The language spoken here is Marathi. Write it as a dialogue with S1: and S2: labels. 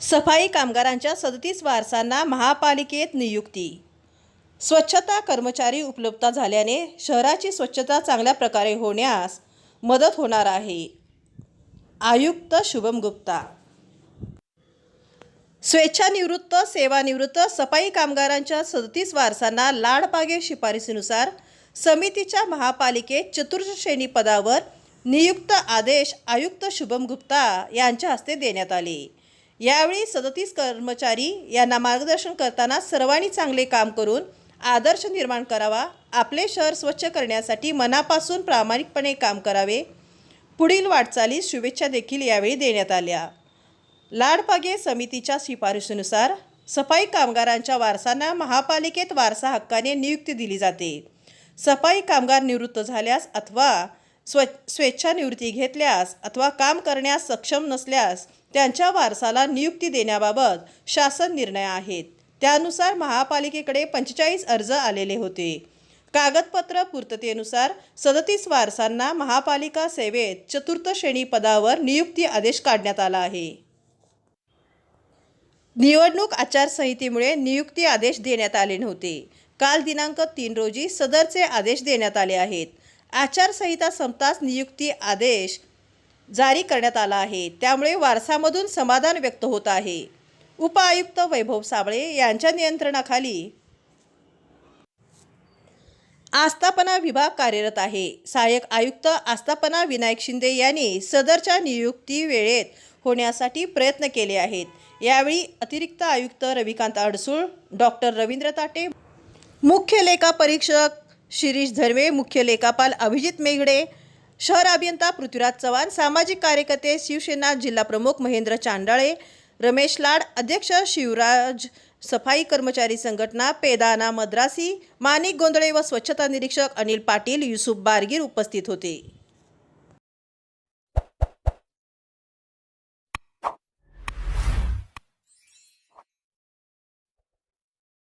S1: सफाई कामगारांच्या सदतीस वारसांना महापालिकेत नियुक्ती. स्वच्छता कर्मचारी उपलब्ध झाल्याने शहराची स्वच्छता चांगल्या प्रकारे होण्यास मदत होणार आहे. आयुक्त शुभम गुप्ता. स्वेच्छानिवृत्त सेवानिवृत्त सफाई कामगारांच्या सदतीस वारसांना लाडपागे शिफारसीनुसार समितीच्या महापालिकेत चतुर्थ श्रेणी पदावर नियुक्त आदेश आयुक्त शुभम गुप्ता यांच्या हस्ते देण्यात आले. यावेळी सदतीस कर्मचारी यांना मार्गदर्शन करताना सर्वांनी चांगले काम करून आदर्श निर्माण करावा आपले शहर स्वच्छ करण्यासाठी मनापासून प्रामाणिकपणे काम करावे. पुढील वाटचालीस शुभेच्छा देखील यावेळी देण्यात आल्या. लाडपागे समितीच्या शिफारशीनुसार सफाई कामगारांच्या वारसांना महापालिकेत वारसा हक्काने नियुक्ती दिली जाते. सफाई कामगार निवृत्त झाल्यास अथवा स्व स्वेच्छानिवृत्ती घेतल्यास अथवा काम करण्यास सक्षम नसल्यास त्यांच्या वारसाला नियुक्ती देण्याबाबत शासन निर्णय आहेत. त्यानुसार महापालिकेकडे पंचेचाळीस अर्ज आलेले होते. कागदपत्र पूर्ततेनुसार सदतीस वारसांना महापालिका सेवेत चतुर्थ श्रेणी पदावर नियुक्ती आदेश काढण्यात आला आहे. निवडणूक आचारसंहितेमुळे नियुक्ती आदेश देण्यात आले नव्हते. काल दिनांक तीन रोजी सदरचे आदेश देण्यात आले आहेत. आचारसंहिता संपताच नियुक्ती आदेश जारी करण्यात आला आहे. त्यामुळे वारसामधून समाधान व्यक्त होत आहे. उपआयुक्त वैभव साबळे यांच्या नियंत्रणाखाली आस्थापना विभाग कार्यरत आहे. सहाय्यक आयुक्त आस्थापना विनायक शिंदे यांनी सदरच्या नियुक्ती वेळेत होण्यासाठी प्रयत्न केले आहेत. यावेळी अतिरिक्त आयुक्त रविकांत अडसूळ डॉक्टर रवींद्र ताटे मुख्य लेखा परीक्षक शिरीष धर्मे मुख्य लेखापाल अभिजित मेघडे शहर अभियंता पृथ्वीराज चव्हाण सामाजिक कार्यकर्ते शिवसेना जिल्हाप्रमुख महेंद्र चांडाळे रमेश लाड अध्यक्ष शिवराज सफाई कर्मचारी संघटना पेदाना मद्रासी माणिक गोंधळे व स्वच्छता निरीक्षक अनिल पाटील युसुफ बारगीर उपस्थित होते.